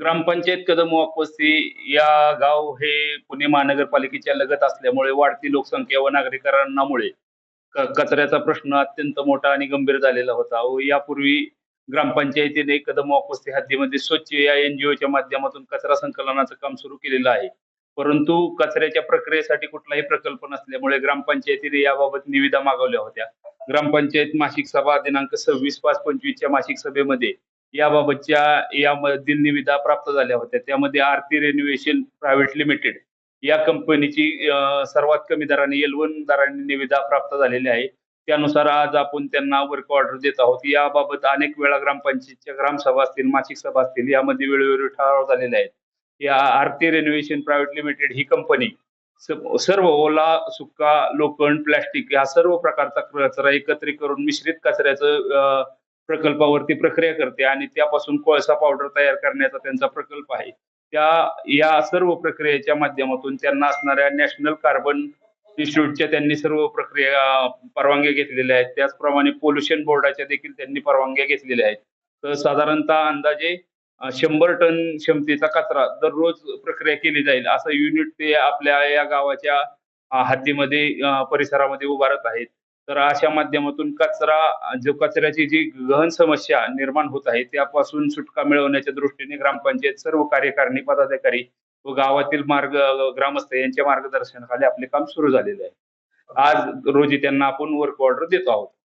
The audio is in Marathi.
ग्रामपंचायत कदम वस्ती या गाव हे पुणे महानगरपालिकेच्या लगत असल्यामुळे वाढती लोकसंख्या व नागरिकांनामुळे कचऱ्याचा प्रश्न अत्यंत मोठा आणि गंभीर झालेला होता. व यापूर्वी ग्रामपंचायतीने कदम वस्ती हद्दीमध्ये स्वच्छ या एनजीओच्या माध्यमातून कचरा संकलनाचं काम सुरू केलेलं आहे. परंतु कचऱ्याच्या प्रक्रियेसाठी कुठलाही प्रकल्प नसल्यामुळे ग्रामपंचायतीने याबाबत निविदा मागवल्या होत्या. ग्रामपंचायत मासिक सभा दिनांक सव्वीस पाच पंचवीसच्या मासिक सभेमध्ये याबाबतच्या यामधील निविदा प्राप्त झाल्या होत्या. त्यामध्ये आरती रेन्युएशन प्रायव्हेट लिमिटेड या कंपनीची सर्वात कमी दराने एल वन दराने निविदा प्राप्त झालेली आहे. त्यानुसार आज आपण त्यांना वर्क ऑर्डर देत आहोत. याबाबत अनेक वेळा ग्रामपंचायतच्या ग्रामसभा असतील मासिक सभा असतील यामध्ये वेळोवेळी ठराव झालेले आहेत. या आरती रेन्युएशन प्रायव्हेट लिमिटेड ही कंपनी सर्व ओला सुका लोखंड प्लॅस्टिक या सर्व प्रकारचा कचरा एकत्रित करून मिश्रित कचऱ्याचं प्रकल्पावरती प्रक्रिया करते आणि त्यापासून कोळसा पावडर तयार करण्याचा त्यांचा प्रकल्प आहे. त्या या सर्व प्रक्रियेच्या माध्यमातून त्यांना असणाऱ्या नॅशनल कार्बन इन्स्टिट्यूटच्या त्यांनी सर्व प्रक्रिया परवानग्या घेतलेल्या आहेत. त्याचप्रमाणे पोल्युशन बोर्डाच्या देखील त्यांनी परवानग्या घेतलेल्या आहेत. तर साधारणतः अंदाजे शंभर टन क्षमतेचा कचरा दररोज प्रक्रिया केली जाईल असं युनिट ते आपल्या या गावाच्या हद्दीमध्ये परिसरामध्ये उभारत आहेत. तर अशा माध्यमातून कचरा जो कचऱ्याची जी गहन समस्या निर्माण होत आहे त्यापासून सुटका मिळवण्याच्या दृष्टीने ग्रामपंचायत सर्व कार्यकारिणी पदाधिकारी व गावातील मार्ग ग्रामस्थ यांच्या मार्गदर्शनाखाली आपले काम सुरू झालेले आहे. आज रोजी त्यांना आपण वर्क ऑर्डर देतो आहोत.